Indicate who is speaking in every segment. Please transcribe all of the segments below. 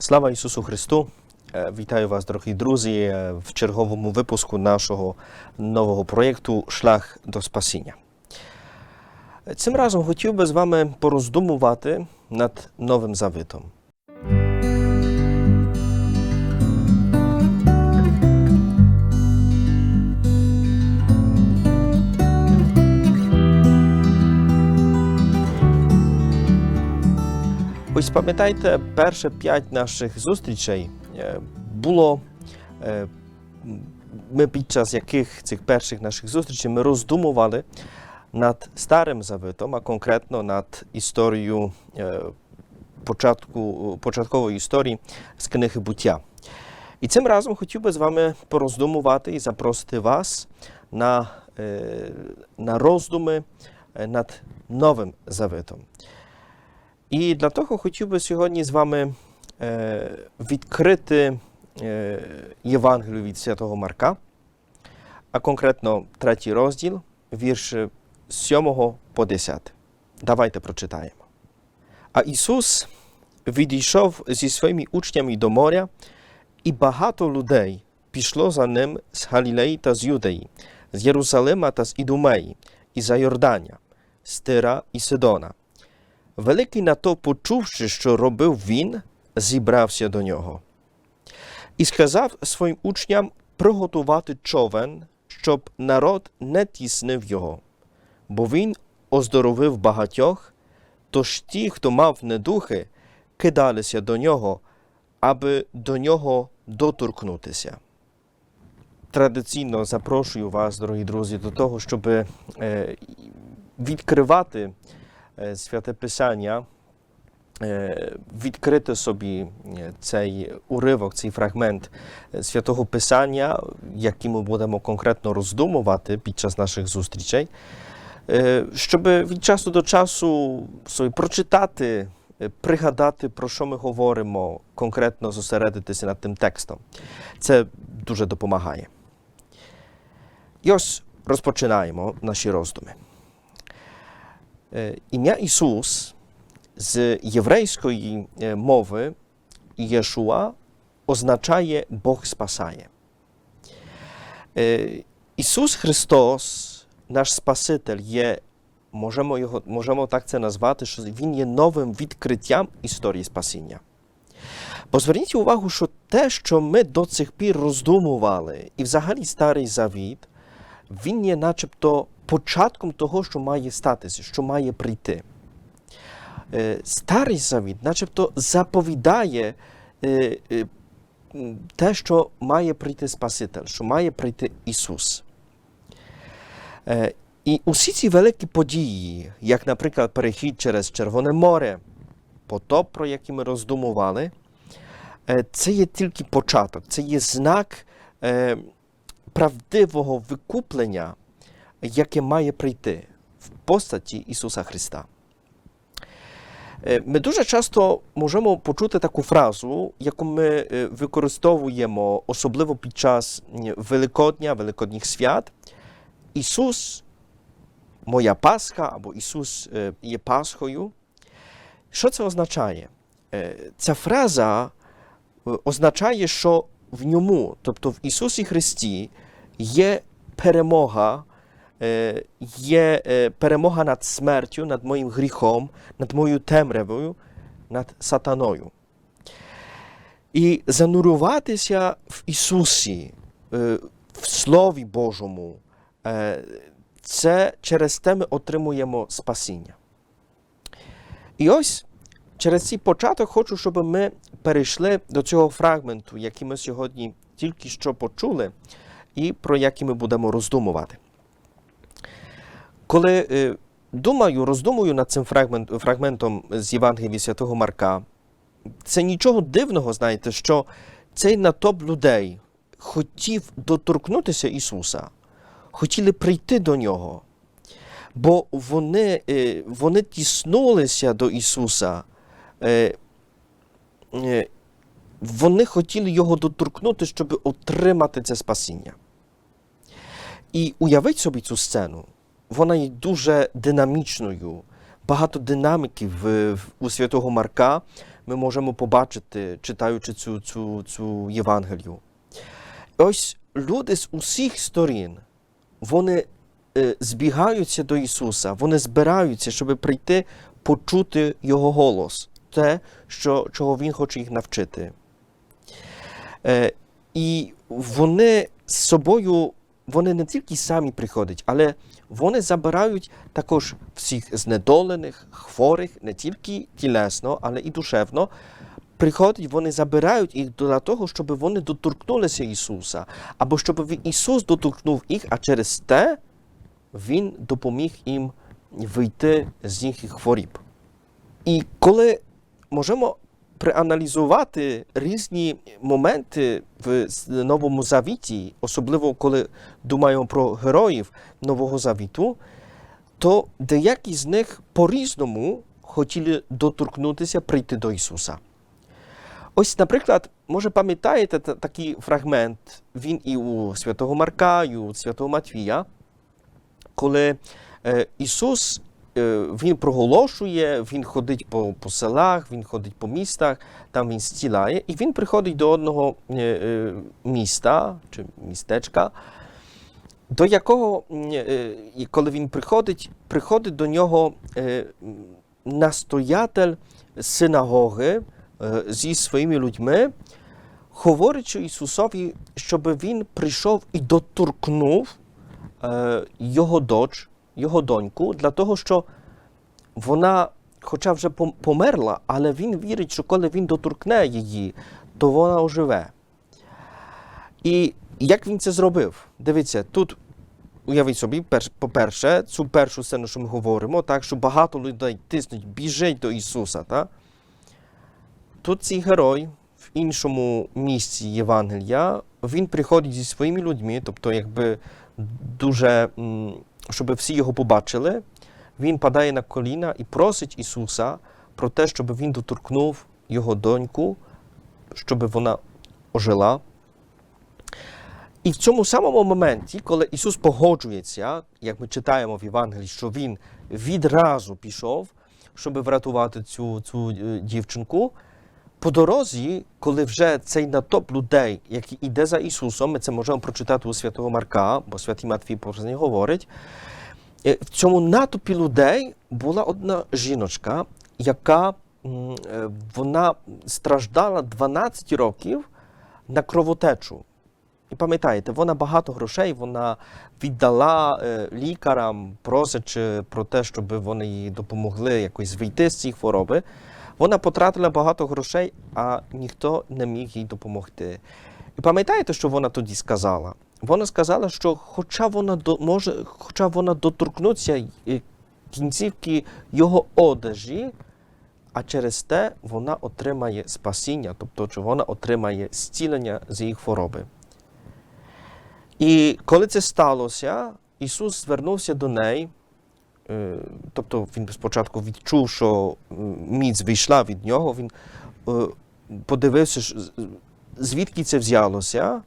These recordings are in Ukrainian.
Speaker 1: Слава Ісусу Христу! Е, Вітаю вас, дорогі друзі, е, в черговому випуску нашого нового проєкту Шлях до спасіння. Цим разом хотів би з вами пороздумувати над Новим Завитом. Ось пам'ятаєте, перше п'ять наших зустрічей е, було. е, Ми під час яких цих перших наших зустрічей ми роздумували над Старим Завитом, а конкретно над історією е, початку, початкової історії з книги буття. І цим разом хотів би з вами пороздумувати і запросити вас на, на роздуми над Новим Завитом. І для того хотів би сьогодні з вами е, відкрити е, Євангелію від Святого Марка, а конкретно третій розділ, вірш з 7 по 10. Давайте прочитаємо. А Ісус відійшов зі своїми учнями до моря, і багато людей пішло за ним з Галілеї та з Юдеї, з Єрусалима та з Ідумеї, і за Йордання, з Тира і Сидона. Великий натовп, почувши, що робив він, зібрався до нього. І сказав своїм учням приготувати човен, щоб народ не тіснив його, бо він оздоровив багатьох, тож ті, хто мав недухи, кидалися до нього, аби до нього доторкнутися. Традиційно запрошую вас, дорогі друзі, до того, щоб е, відкривати святе Писання, відкрити собі цей уривок, цей фрагмент святого Писання, який ми будемо конкретно роздумувати під час наших зустрічей, щоб від часу до часу собі прочитати, пригадати, про що ми говоримо, конкретно зосередитися над тим текстом. Це дуже допомагає. І ось розпочинаємо наші роздуми. Е, Ім'я Ісус з єврейської е, мови Єшуа означає Бог спасає. Е, Ісус Христос, наш Спаситель, є, можемо, його, можемо так це назвати, що Він є новим відкриттям історії спасіння. Бо зверніть увагу, що те, що ми до цих пір роздумували, і взагалі Старий Завіт, він є начебто початком того, що має статися, що має прийти. Е, Старий Завіт, начебто, заповідає е, е, те, що має прийти Спаситель, що має прийти Ісус. І усі ці великі події, як, наприклад, перехід через Червоне море, потоп, про який ми роздумували, це є тільки початок, це є знак правдивого викуплення, яке має прийти в постаті Ісуса Христа. Е, Ми дуже часто можемо почути таку фразу, яку ми е, використовуємо особливо під час Великодня, Великодніх свят. Ісус, моя Пасха, або Ісус е, є Пасхою. Що це означає? Ця фраза означає, що в ньому, тобто в Ісусі Христі, є перемога, є е, перемога над смертю, над моїм гріхом, над моєю темрявою, над сатаною. І занурюватися в Ісусі, е, в Слові Божому, е, це через те ми отримуємо спасіння. І ось через цей початок хочу, щоб ми перейшли до цього фрагменту, який ми сьогодні тільки що почули, і про який ми будемо роздумувати. Коли е, думаю, роздумую над цим фрагмент, фрагментом з Євангелії Святого Марка, це нічого дивного, знаєте, що цей натовп людей хотів доторкнутися Ісуса, хотіли прийти до Нього, бо вони, е, вони тіснулися до Ісуса. Е, вони хотіли його доторкнути, щоб отримати це спасіння. І уявіть собі цю сцену. Вона є дуже динамічною. Багато динаміки у святого Марка, ми можемо побачити, читаючи цю, цю, цю Євангелію. Ось люди з усіх сторін, вони е, збігаються до Ісуса, вони збираються, щоб прийти почути Його голос, те, що, чого Він хоче їх навчити. Е, і вони з собою, вони не тільки самі приходять, але вони забирають також всіх знедолених, хворих, не тільки тілесно, але і душевно. Приходять, вони забирають їх для того, щоб вони доторкнулися Ісуса, або щоб Ісус доторкнув їх, а через те Він допоміг їм вийти з їхніх хворіб. І коли можемо проаналізувати різні моменти в Новому Завіті, особливо коли думаємо про героїв Нового Завіту, то деякі з них по-різному хотіли доторкнутися, прийти до Ісуса. Ось, наприклад, може пам'ятаєте такий фрагмент, він і у святого Марка, і у святого Матвія, коли е, Ісус він проголошує, він ходить по, по селах, він ходить по містах, там він зцілає, і він приходить до одного е, е, міста чи містечка, до якого, е, коли він приходить, приходить до нього е, настоятель синагоги е, зі своїми людьми, говорячи Ісусові, щоб він прийшов і доторкнув е, його доч, його доньку, для того, що вона, хоча вже померла, але він вірить, що коли він доторкне її, то вона оживе. І як він це зробив? Дивіться, тут уявіть собі, по-перше, цю першу сцену, що ми говоримо, так, що багато людей тиснуть, біжить до Ісуса. Так? Тут цей герой в іншому місці Євангелія, він приходить зі своїми людьми, тобто, якби дуже, щоб всі його побачили, він падає на коліна і просить Ісуса про те, щоб він доторкнув його доньку, щоб вона ожила. І в цьому самому моменті, коли Ісус погоджується, як ми читаємо в Євангелії, що Він відразу пішов, щоб врятувати цю, цю е, дівчинку, по дорозі, коли вже цей натовп людей, який йде за Ісусом, ми це можемо прочитати у святого Марка, бо святий Матвій про це говорить. е, В цьому натовпі людей була одна жіночка, яка е, вона страждала 12 років на кровотечу. І пам'ятаєте, вона багато грошей вона віддала е, лікарам, просячи про те, щоб вони їй допомогли якось вийти з цієї хвороби. Вона потратила багато грошей, а ніхто не міг їй допомогти. І пам'ятаєте, що вона тоді сказала? Вона сказала, що хоча вона до, може, хоча вона доторкнуться е, кінцівки його одежі, а через те вона отримає спасіння, тобто що вона отримає зцілення з її хвороби. І коли це сталося, Ісус звернувся до неї, тобто він спочатку відчув, що міць вийшла від нього, він е, подивився, звідки це взялося.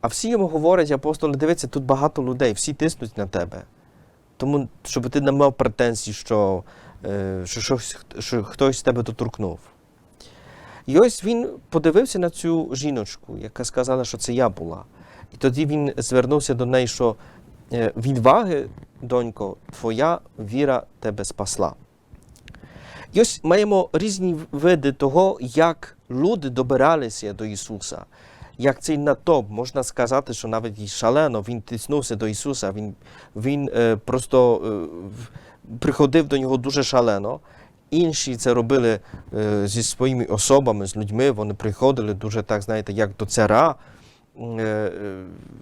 Speaker 1: А всі йому говорять, апостоли, дивіться, тут багато людей, всі тиснуть на тебе. Тому, щоб ти не мав претензій, що, е, що, що хтось тебе доторкнув. І ось він подивився на цю жіночку, яка сказала, що це я була. І тоді він звернувся до неї, що е, відваги, донько, твоя віра тебе спасла. І ось маємо різні види того, як люди добиралися до Ісуса. Як цей натовп, можна сказати, що навіть і шалено він тиснувся до Ісуса, він, він е, просто е, приходив до нього дуже шалено. Інші це робили е, зі своїми особами, з людьми. Вони приходили дуже так, знаєте, як до цара, е, е,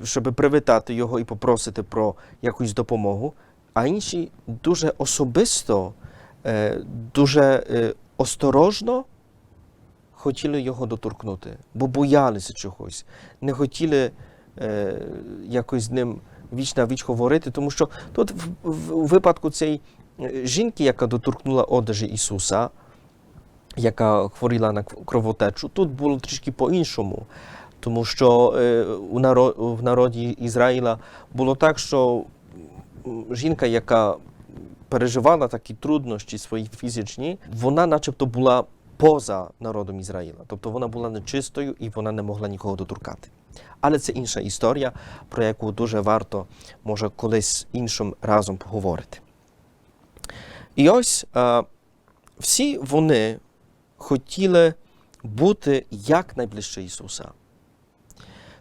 Speaker 1: щоб привітати його і попросити про якусь допомогу. А інші дуже особисто, е, дуже е, осторожно хотіли його доторкнути, бо боялися чогось, не хотіли е, якось з ним віч на віч говорити, тому що тут в, випадку цієї е, жінки, яка доторкнула одежі Ісуса, яка хворіла на кровотечу, тут було трішки по-іншому. Тому що е, в народі Ізраїля було так, що жінка, яка переживала такі труднощі свої фізичні, вона начебто була поза народом Ізраїла. Тобто вона була нечистою і вона не могла нікого доторкати. Але це інша історія, про яку дуже варто, може, колись іншим разом поговорити. І ось е, всі вони хотіли бути як найближче Ісуса.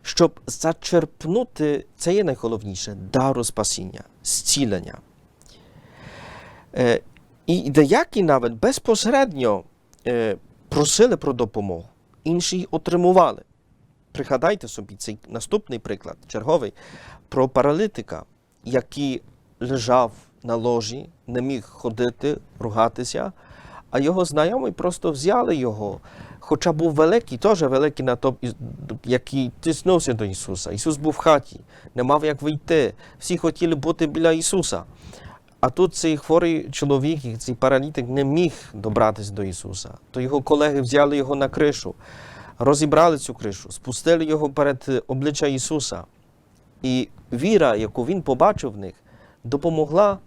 Speaker 1: Щоб зачерпнути, це є найголовніше, дару спасіння, зцілення. Е, і деякі навіть безпосередньо е, просили про допомогу, інші й отримували. Пригадайте собі цей наступний приклад, черговий, про паралітика, який лежав на ложі, не міг ходити, ругатися, а його знайомі просто взяли його. Хоча був великий, теж великий на то, який тиснувся до Ісуса. Ісус був в хаті, не мав як вийти. Всі хотіли бути біля Ісуса. А тут цей хворий чоловік, цей паралітик не міг добратися до Ісуса. То його колеги взяли його на кришу, розібрали цю кришу, спустили його перед обличчя Ісуса. І віра, яку він побачив в них, допомогла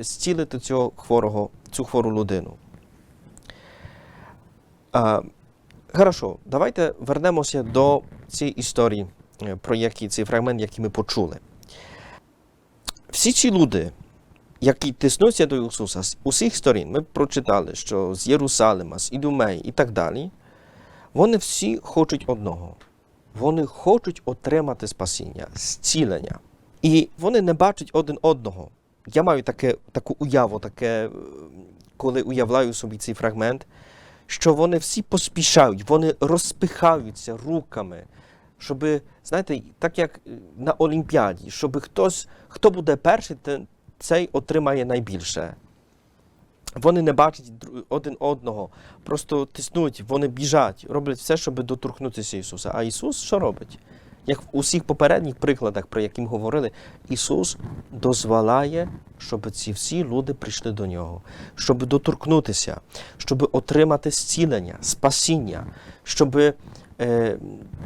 Speaker 1: зцілити цього хворого, цю хвору людину. А, Хорошо, давайте вернемося до цієї історії, е, про які, цей фрагмент, який ми почули. Всі ці люди, які тиснуться до Ісуса з усіх сторін, ми прочитали, що з Єрусалима, з Ідумеї і так далі, вони всі хочуть одного. Вони хочуть отримати спасіння, зцілення. І вони не бачать один одного. Я маю таке, таку уяву, таке, е, коли уявляю собі цей фрагмент, що вони всі поспішають, вони розпихаються руками, щоб, знаєте, так як на Олімпіаді, щоб хтось, хто буде перший, цей отримає найбільше. Вони не бачать один одного, просто тиснуть, вони біжать, роблять все, щоб доторкнутися Ісуса. А Ісус що робить? Як в усіх попередніх прикладах, про які ми говорили, Ісус дозволяє, щоб ці всі люди прийшли до Нього, щоб доторкнутися, щоб отримати зцілення, спасіння, щоб е,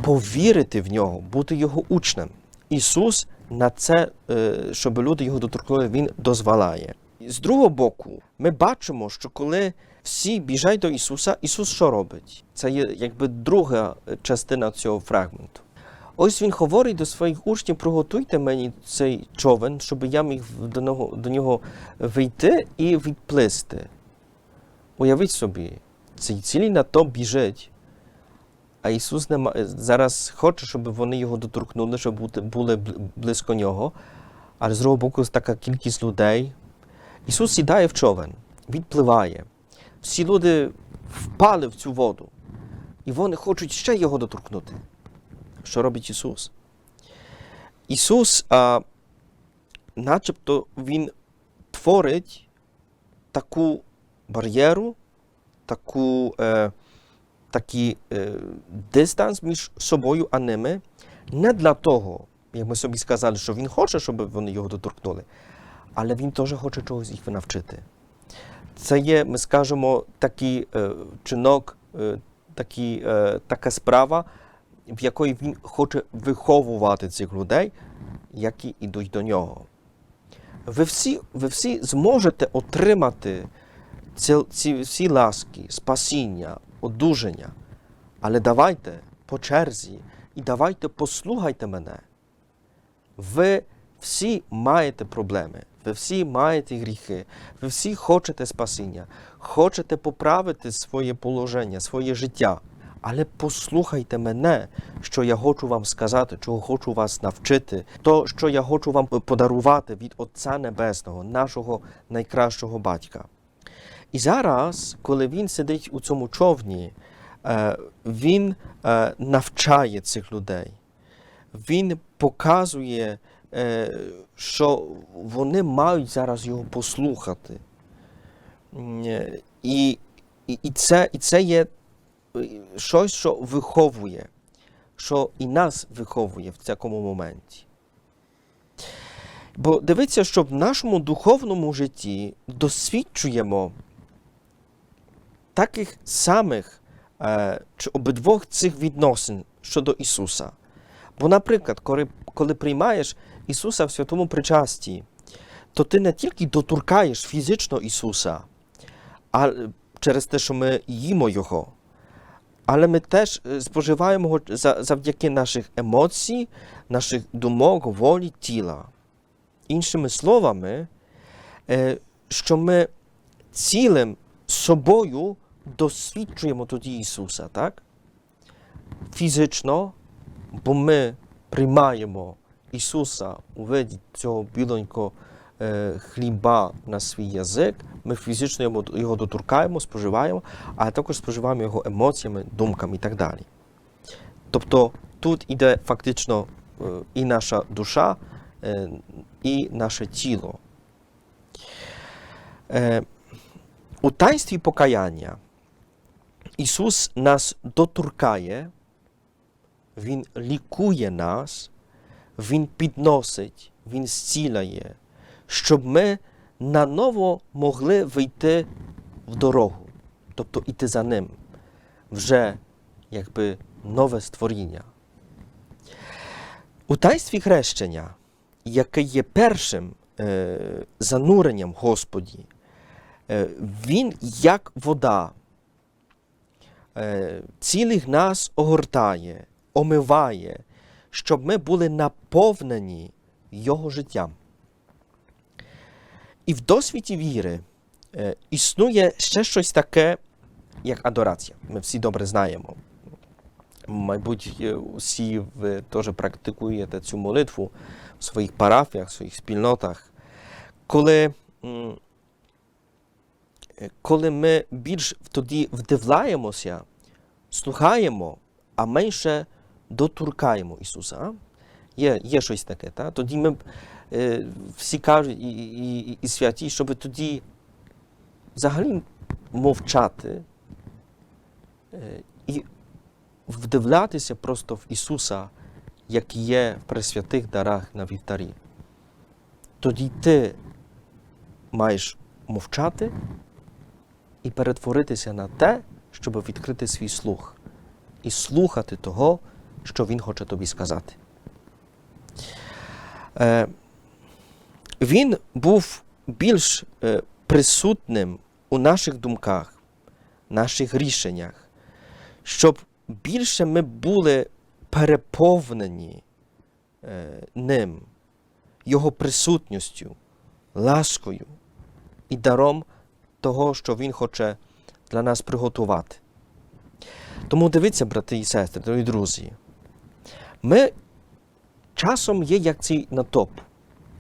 Speaker 1: повірити в нього, бути Його учнем. Ісус на це, е, щоб люди його доторкнули, Він дозволяє. З другого боку, ми бачимо, що коли всі біжать до Ісуса, Ісус що робить? Це є якби друга частина цього фрагменту. Ось він говорить до своїх учнів: приготуйте мені цей човен, щоб я міг до нього, до нього вийти і відплисти. Уявіть собі, цей цілий на то біжить. А Ісус нема, зараз хоче, щоб вони його доторкнули, щоб бути, були близько нього. Але з другого боку, така кількість людей. Ісус сідає в човен, відпливає. Всі люди впали в цю воду. І вони хочуть ще його доторкнути. Що робить Ісус? Ісус, а, начебто, Він творить таку бар'єру, таку, е, такий е, дистанс між собою а ними, не для того, як ми собі сказали, що Він хоче, щоб вони його доторкнули, але Він теж хоче чогось їх навчити. Це є, ми скажемо, такий е, чинок, е, такий, е, така справа, в якої він хоче виховувати цих людей, які йдуть до нього. Ви всі, ви всі зможете отримати ці, ці всі ласки, спасіння, одужання. Але давайте по черзі і давайте послухайте мене. Ви всі маєте проблеми, ви всі маєте гріхи, ви всі хочете спасіння, хочете поправити своє положення, своє життя. Але послухайте мене, що я хочу вам сказати, чого хочу вас навчити, то, що я хочу вам подарувати від Отця Небесного, нашого найкращого батька. І зараз, коли він сидить у цьому човні, е, він е, навчає цих людей. Він показує, е, що вони мають зараз його послухати. І, і, це, і це є щось, що виховує, що і нас виховує в цьому моменті. Бо дивіться, що в нашому духовному житті досвідчуємо таких самих е, чи обидвох цих відносин щодо Ісуса. Бо, наприклад, коли, коли приймаєш Ісуса в святому причасті, то ти не тільки доторкаєш фізично Ісуса, а через те, що ми їмо його, але ми теж е, споживаємо його завдяки наших емоцій, наших думок, волі, тіла. Іншими словами, е, що ми цілим собою досвідчуємо тоді Ісуса, так? Фізично, бо ми приймаємо Ісуса у виді цього біленького е, хліба на свій язик, ми фізично його доторкаємо, споживаємо, а також споживаємо його емоціями, думками і так далі. Тобто тут іде фактично е, і наша душа, е, і наше тіло. Е, у таїнстві покаяння Ісус нас доторкає, Він лікує нас, Він підносить, Він зціляє, щоб ми наново могли вийти в дорогу, тобто іти за ним, вже якби нове створіння. У таїнстві хрещення, яке є першим е, зануренням Господі, е, він як вода е, цілих нас огортає, омиває, щоб ми були наповнені Його життям. І в досвіді віри е, існує ще щось таке, як адорація. Ми всі добре знаємо. Мабуть, е, усі ви теж практикуєте цю молитву в своїх парафіях, в своїх спільнотах. Коли, е, коли ми більш тоді вдивляємося, слухаємо, а менше доторкаємо Ісуса. Є, є щось таке. Та? Тоді ми е, всі кажуть, і, і, і святі, щоб тоді взагалі мовчати е, і вдивлятися просто в Ісуса, як є в пресвятих дарах на вівтарі. Тоді ти маєш мовчати і перетворитися на те, щоб відкрити свій слух і слухати того, що Він хоче тобі сказати. Е, він був більш е, присутним у наших думках, наших рішеннях, щоб більше ми були переповнені е, ним, Його присутністю, ласкою і даром того, що Він хоче для нас приготувати. Тому дивіться, брати і сестри, дорогі друзі, ми часом є як цей натоп,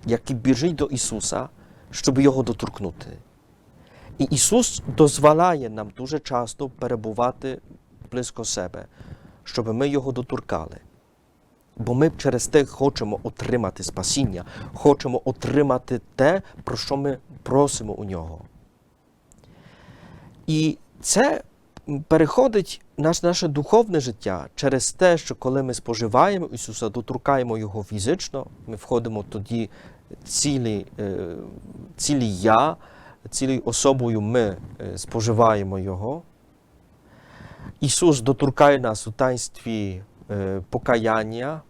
Speaker 1: який біжить до Ісуса, щоб його доторкнути. І Ісус дозволяє нам дуже часто перебувати близько себе, щоб ми його доторкали. Бо ми через те хочемо отримати спасіння, хочемо отримати те, про що ми просимо у нього. І це переходить наш, наше духовне життя через те, що коли ми споживаємо Ісуса, доторкаємо Його фізично, ми входимо тоді цілі, е, цілі я, цілою особою ми е, споживаємо Його. Ісус доторкає нас у таїнстві е, покаяння,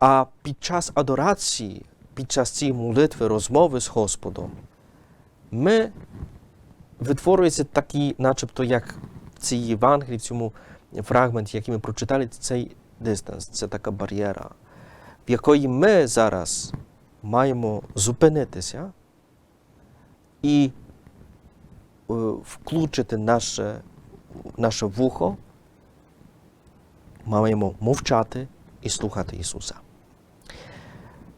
Speaker 1: а під час адорації, під час цієї молитви, розмови з Господом, ми витворюється такий, начебто, як в цій Євангелії, в цьому фрагменті, який ми прочитали, цей дистанс, це така бар'єра, в якої ми зараз маємо зупинитися і е, включити наше, наше вухо, маємо мовчати і слухати Ісуса.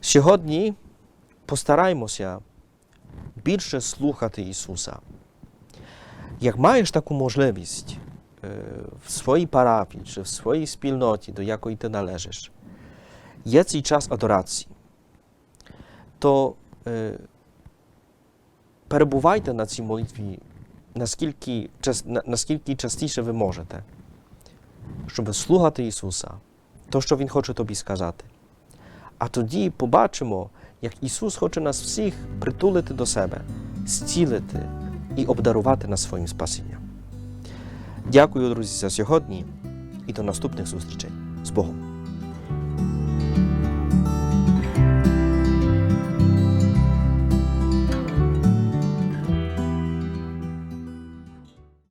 Speaker 1: Сьогодні постараємося більше слухати Ісуса. Як маєш таку можливість е, в своїй парафії чи в своїй спільноті, до якої ти належиш, є цей час адорації, то е, перебувайте на цій молитві наскільки, наскільки частіше ви можете, щоб слухати Ісуса, то, що Він хоче тобі сказати. А тоді побачимо, як Ісус хоче нас всіх притулити до себе, зцілити і обдарувати нас своїм спасінням. Дякую, друзі, за сьогодні і до наступних зустрічей з Богом.